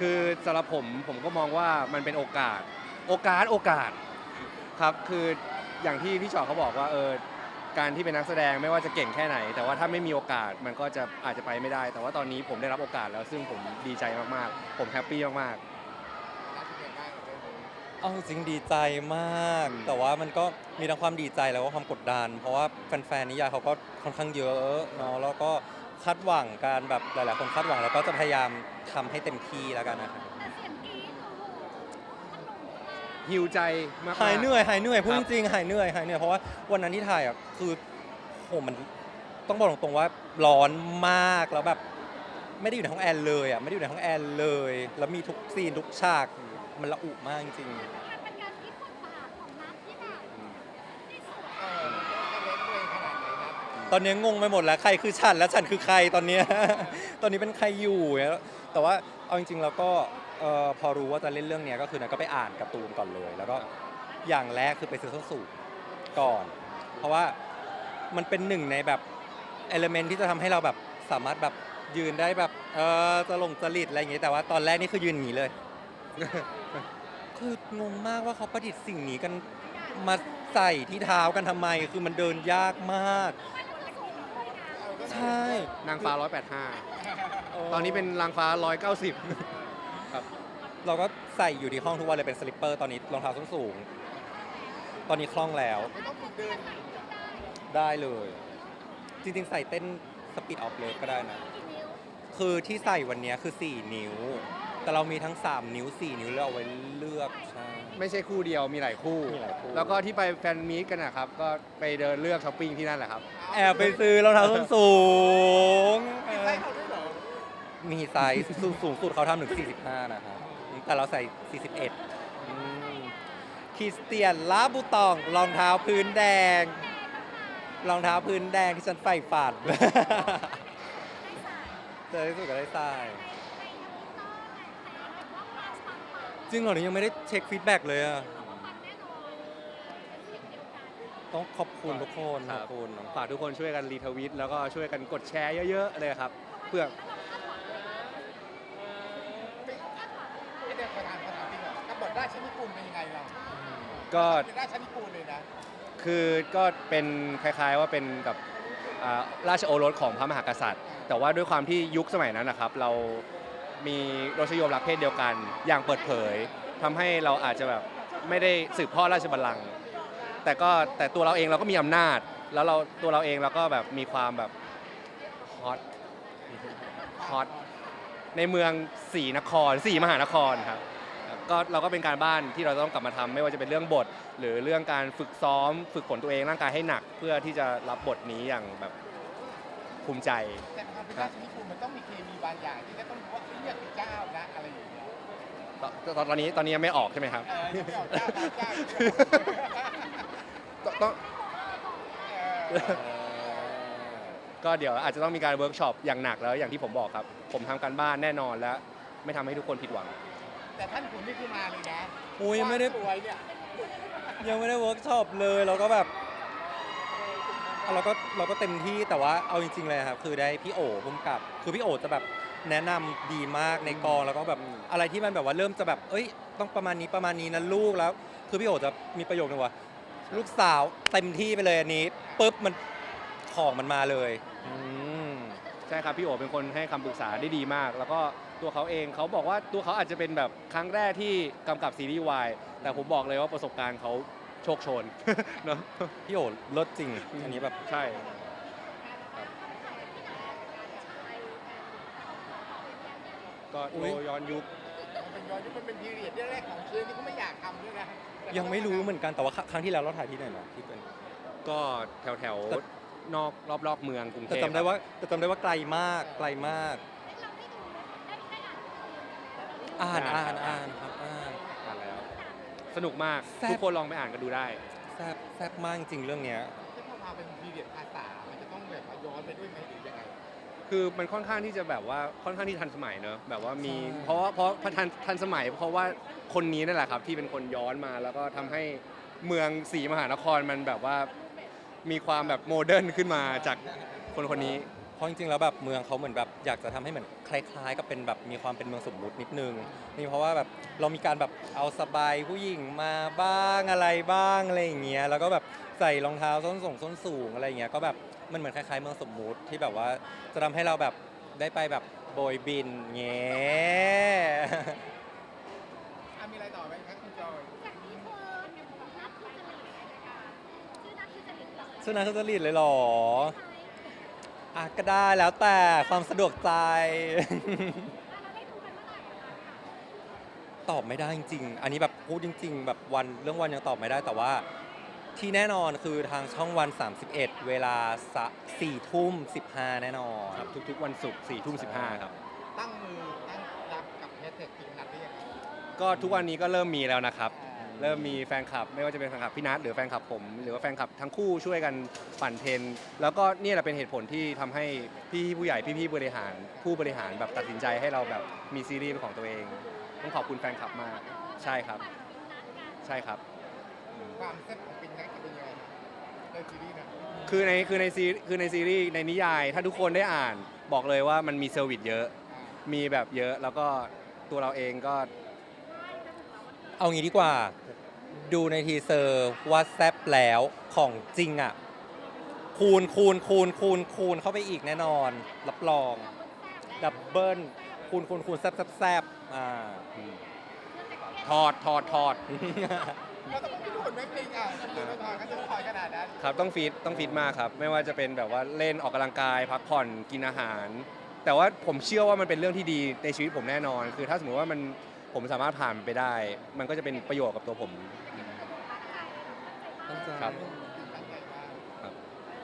คือสำหรับผมผมก็มองว่ามันเป็นโอกาส โอกาสโอกาสครับคืออย่างที่พี่ชอตเขาบอกว่าเออการที่เป็นนักแสดงไม่ว่าจะเก่งแค่ไหน แต่ว่าถ้าไม่มีโอกาสมันก็จะอาจจะไปไม่ได้ แต่ว่าตอนนี้ผมได้รับโอกาสแล้วซึ่งผมดีใจมากๆ ผมแฮปปี้มากน่าจะเป็นได้กับเรื่องนี้เอาจริงๆดีใจมาก แต่ว่ามันก็มีทั้งความดีใจแล้วก็ความกดดัน เพราะว่าแฟนๆนิยายเขาก็ค่อนข้างเยอะเนาะแล้วก็ คาดหวังการแบบหลาย ๆ คนคาดหวังแล้วก็จะพยายามทำให้เต็มที่แล้วกันนะครับแต่เสียงกรี๊ดโอ้โหถล่มทลายๆฮิวใจมากๆ หายเหนื่อยหายเหนื่อยพูดคจรับริงๆหายเหนื่อยหายเหนื่อยเพราะว่าวันนั้นที่ถ่ายอะคือโหมันต้องบอกตรงๆว่าร้อนมากแล้วแบบไม่ได้อยู่ในห้องแอร์เลยอะไม่ได้อยู่ในห้องแอร์เลย แล้วมีทุกซีนทุกฉากมันละอุมากจริงมั ตอนนี้งงไปหมดแล้วใครคือฉันและฉันคือใครตอนเนี้ย ตอนนี้เป็นใครอยู่เนี่ยแต่ว่าเอาจริงๆแล้วก็เอ่อพอรู้ว่าจะเล่นเรื่องเนี้ยก็คือนะก็ไปอ่านการ์ตูนก่อนเลย แล้วก็อย่างแรกคือไปซื้อส้นสูงก่อน เพราะว่ามันเป็นหนึ่งในแบบเอลเมนที่จะทำให้เราแบบสามารถแบบยืนได้แบบเออจะลงจริตอะไรอย่างเงี้ยแต่ว่าตอนแรกนี่คือยืนอย่างนี้เลย คืองงมากว่าเขาประดิษฐ์สิ่งนี้กันมาใส่ที่เท้ากันทำไม คือมันเดินยากมาก ใช่นางฟ้า 185 ตอนนี้เป็นนางฟ้า 190ครับเราก็ใส่อยู่ที่ห้องทุกวันเลยเป็นสลิปเปอร์ตอนนี้รองเท้าส้นสูง ตอนนี้คล่องแล้ว ไม่ต้องฝึกเดินได้เลย จริงๆ ใส่เต้นสปีดออฟเลิฟก็ได้นะกี่นิ้วคือที่ใส่วันเนี้ยคือ 4 นิ้ว แต่เรามีทั้ง 3 นิ้ว 4 นิ้วแล้วเอาไว้เลือกใช่ ไม่ใช่คู่เดียวมีหลายคู่ มีหลายคู่ แล้วก็ที่ไปแฟนมีตกันนะครับ ก็ไปเดินเลือกช้อปปิ้งที่นั่นแหละครับ แอบไปซื้อรองเท้าส้นสูง มีไส้เขาด้วยเหรอมีไซส์สูงสูงสุดเขาทำถึง 45 นะครับ แต่เราใส่ 41อืมคริสเตียนลาบูตองรองเท้าพื้นแดง รองเท้าพื้นแดงที่ฉันใฝ่ฝันเจอที่สุดก็ได้ใส่ จริงเหรอเนี่ยยังไม่ได้เช็คฟีดแบ็กเลยอะต้องขอบคุณทุกคนคขรัอบบคุณฝากทุกคนช่วยกันรีทวิตแล้วก็ช่วยกันกดแชร์เยอะๆเลยครับเพื่อไม่ได้ประธานประธานจริงเหรอกับบทราชนิกูลเป็นยังไงเราก็เป็นราชนิกูลเลยนะ คือก็เป็นคล้ายๆว่าเป็นกับอ่าราชโอรสของพระมหากษัตริย์ แต่ว่าด้วยความที่ยุคสมัยนั้นนะครับ เรา มีรสนิยมรักเพศเดียวกัน อย่างเปิดเผยทำให้เราอาจจะแบบไม่ได้สืบทอดราชบัลลังก์แต่ก็แต่ตัวเราเองเราก็มีอำนาจ แล้วเราตัวเราเองเราก็แบบมีความแบบฮอตฮอตในเมืองสีนครสี่มหานครครับก็เราก็เป็นการบ้านที่เราต้องกลับมาทำไม่ว่าจะเป็นเรื่องบท หรือเรื่องการฝึกซ้อม ฝึกฝนตัวเองร่างกายให้หนัก เพื่อที่จะรับบทนี้อย่างแบบภูมิใจ แต่ความเป็นราชนิกูลมันต้องมีเคมีบางอย่างที่จะต้อง ตตอนตอนนี้ตอนนี้ยังไม่ออกใช่ไหมครับเออที่ไม่ออกเจ้าตามเจ้าต้องต้องเออก็เดี๋ยวอาจจะต้องมีการเวิร์กช็อปอย่างหนักแล้วอย่างที่ผมบอกครับ ผมทำการบ้านแน่นอนและไม่ทำให้ทุกคนผิดหวัง แต่ท่านขุนนี่คือมาเลยนะอุ้ยไม่ได้วาสวยเนี่ยยังไม่ได้เวิร์กช็อปเลย เราก็แบบเราก็เราก็เต็มที่แต่ว่าเอาจริงๆเลยครับ คือได้พี่โอพุ่มกับ คือพี่โอจะแบบแนะนำดีมากในกองแล้วก็แบบ อืมอะไรที่มันแบบว่าเริ่มจะแบบ เอ้ย ต้องประมาณนี้ประมาณนี้นะลูกแล้ว คือพี่โอจะมีประโยคนึงว่าลูกสาวเต็มที่ไปเลยอันนี้ปุ๊บมันของมันมาเลยอืม ใช่ครับพี่โอเป็นคนให้คำปรึกษาได้ดีมาก แล้วก็ตัวเขาเองเขาบอกว่าตัวเขาอาจจะเป็นแบบครั้งแรกที่กำกับซีรีส์วายแต่ผมบอกเลยว่าประสบการณ์เขาโชคโชน เนอะพี่โอเลิศจริง อันนี้แบบใช่ ก็โตย้อนยุค มันเป็นย้อนยุคมันเป็นพีเรียดแรกๆของเชนที่เขาไม่อยากทำด้วยนะแต่ยังไม่รู้เหมือนกันแต่ว่าครั้งที่แล้วเราถ่ายที่ไหนนะที่เป็น ก็แถวแถวๆแต่ นอกรอบรอบๆเมืองกรุงเทแต่พจำได้ว่าแต่จำได้ว่าไกลมากไกลมาก อ่านอ่านอ่านครับอ่าน อ่านแล้ว สนุกมากแซ่บ ทุกคนลองไปอ่านกันดูได้ แซ่บแซ่บมากจริงๆเรื่องเนี้ยที่พอมาเป็นพีเรียดภาษา มันจะต้องแบบว่าย้อนไปด้วยไหมหรือยังไง คือมันค่อนข้างที่จะแบบว่าค่อนข้างที่ทันสมัยเนอะแบบว่ามีใช่เพราะว่าเพราะทันทันสมัย เพราะว่าคนนี้นั่นแหละครับที่เป็นคนย้อนมาแล้วก็ทำให้เมืองศรีมหานครมันแบบว่ามีความแบบโมเดิร์นขึ้นมาจากคนคนนี้ราะจริงๆ แล้วแบบเมืองเขาเหมือนแบบอยากจะทำให้เหมือนคล้ายๆ กับเป็นแบบมีความเป็นเมืองสมมุตินิดนึงนี่เพราะว่าแบบเรามีการแบบเอาสบายผู้หญิงมาบ้างอะไรบ้างอะไรอย่างเงี้ยแล้วก็แบบใส่รองเท้าส้นสูงส้นสูงอะไรอย่างเงี้ยก็แบบ มันเหมือนคล้ายๆเมืองสมมุติที่แบบว่าจะทำให้เราแบบได้ไปแบบโบยบินเงี้ย อะมีอะไรต่อไหมครับคุณจอยจากนี้คือนัดคือจริตชื่อนัดคือจริตเลยชื่อนักจริตเลยเหรอใช่อะก็ได้แล้วแต่ความสะดวกใจอะเราได้ดูกันเมื่อไหร่อะคะตอบไม่ได้จริงๆ อันนี้แบบพูดจริง ๆ แบบวันเรื่องวันยังตอบไม่ได้แต่ว่า ที่แน่นอนคือทางช่องวัน 31 เวลา4ทุ่ม 15 แน่นอน ครับทุกๆ วันศุกร์4ทุ่ม15 ครับ ตั้งมือตั้งรับกับแฮชแท็กจริงนัดได้ยังไงก็ทุกวันนี้ก็เริ่มมีแล้วนะครับอ่าเริ่มมีแฟนคลับ ไม่ว่าจะเป็นแฟนคลับพี่นัทหรือแฟนคลับผม หรือว่าแฟนคลับทั้งคู่ช่วยกันปั่นเทรนด์แล้วก็นี่แหละเป็นเหตุผลที่ทำให้พี่ผู้ใหญ่พี่ๆบริหาร ผู้บริหารแบบตัดสินใจให้เราแบบมีซีรีส์เป็นของตัวเอง ต้องขอบคุณแฟนคลับมากใช่ครับ ใช่ครับ ความแซ่บของปิงนัดจะเป็นยังไงครับในซีรีส์นะคือในคือในซีคือในซีรีส์ในนิยาย ถ้าทุกคนได้อ่านบอกเลยว่ามันมีเซอร์วิสเยอะอ่ามีแบบเยอะแล้วก็ตัวเราเองก็ เอางี้ดีกว่า ดูในทีเซอร์ว่าแซบแล้วของจริงอะ คูณคูณคูณคูณคูณเข้าไปอีกแน่นอน รับรอง ดับเบิลคูณคูณคูณแซบแซบแซบอ่าทอดทอดทอดเราต้องไปดูคนไม่ ครับต้องฟีดต้องฟีดมากครับ ไม่ว่าจะเป็นแบบว่าเล่นออกกำลังกาย พักผ่อนกินอาหาร แต่ว่าผมเชื่อว่ามันเป็นเรื่องที่ดีในชีวิตผมแน่นอน คือถ้าสมมติว่ามันผมสามารถผ่านมันไปได้ มันก็จะเป็นประโยชน์กับตัวผมครับตั้งใจมากครับ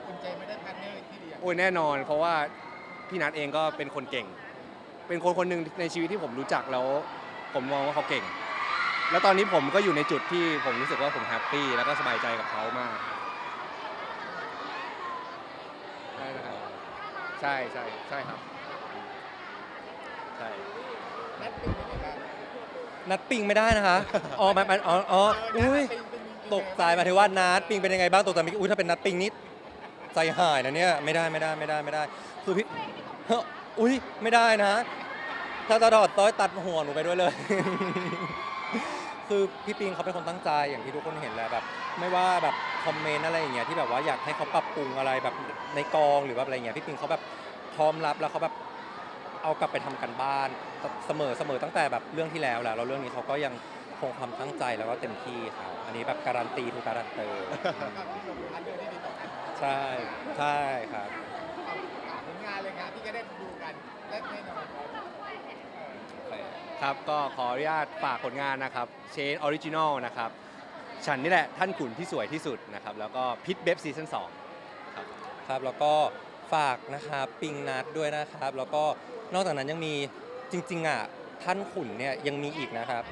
คุณเจไม่ได้พาร์ทเนอร์ที่เดียวโอ้ยแน่นอน เพราะว่าพี่นัทเองก็เป็นคนเก่ง เป็นคนคนหนึ่งในชีวิตที่ผมรู้จักแล้ว ผมมองว่าเขาเก่ง แล้วตอนนี้ผมก็อยู่ในจุดที่ผมรู้สึกว่าผมแฮปปี้แล้วก็สบายใจกับเขามากใช่นะครับ ใช่ใช่ใช่ครับใช่นัดปิงเป็นยังไงบ้างนัดปิงไม่ได้นะคะอ๋อมันมันอ๋ออ๋ออุ้ยปิงเป็นยังไงตกใจหมายถึงว่านัดปิงเป็นยังไงบ้างตกใจมิอุ้ยถ้าเป็นนัดปิงนิดใจหายนะเนี่ยไม่ได้ไม่ได้ไม่ได้ไม่ได้คือพี่เฮ้ออุ้ยไม่ได้นะ ถ้าจะถอดต้อยตัดหัวหนูไปด้วยเลย คือพี่ปิงเขาเป็นคนตั้งใจอย่างที่ทุกคนเห็นแหละแบบ ไม่ว่าแบบ คอมเมนต์อะไรอย่างเงี้ยที่แบบว่าอยากให้เขาปรับปรุงอะไรแบบในกองหรือว่าอะไรเงี้ยพี่ปิงเขาแบบพร้อมรับแล้วเขาแบบเอากลับไปทำกันบ้านเสมอเสมอตั้งแต่แบบเรื่องที่แล้วแหละแล้วเรื่องนี้เขาก็ยังคงความตั้งใจแล้วก็เต็มที่ครับอันนี้แบบการันตีทุกการันเตอร์กับที่เราพาร์ทเนอร์ที่ดีต่อกันใช่ใช่ครับเอาผลงานเลยครับที่จะได้ดูกันและแน่นอนครับก็ขออนุญาตฝากผลงานนะครับเชนออริจินอลนะครับ ฉันนี่แหละท่านขุนที่สวยที่สุดนะครับ แล้วก็พิทเบฟซีซั่น2ครับ ครับแล้วก็ฝากนะครับปิงนัดด้วยนะครับ แล้วก็นอกจากนั้นยังมีจริงๆอะท่านขุนเนี่ยยังมีอีกนะครับ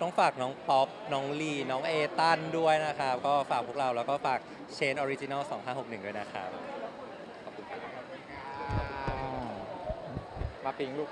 ต้องฝากน้องป๊อปน้องลีน้องเอตันด้วยนะครับ ก็ฝากพวกเราแล้วก็ฝากเชนออริจินอล2561 ด้วยนะครับขอบคุณครับมาปิงลูก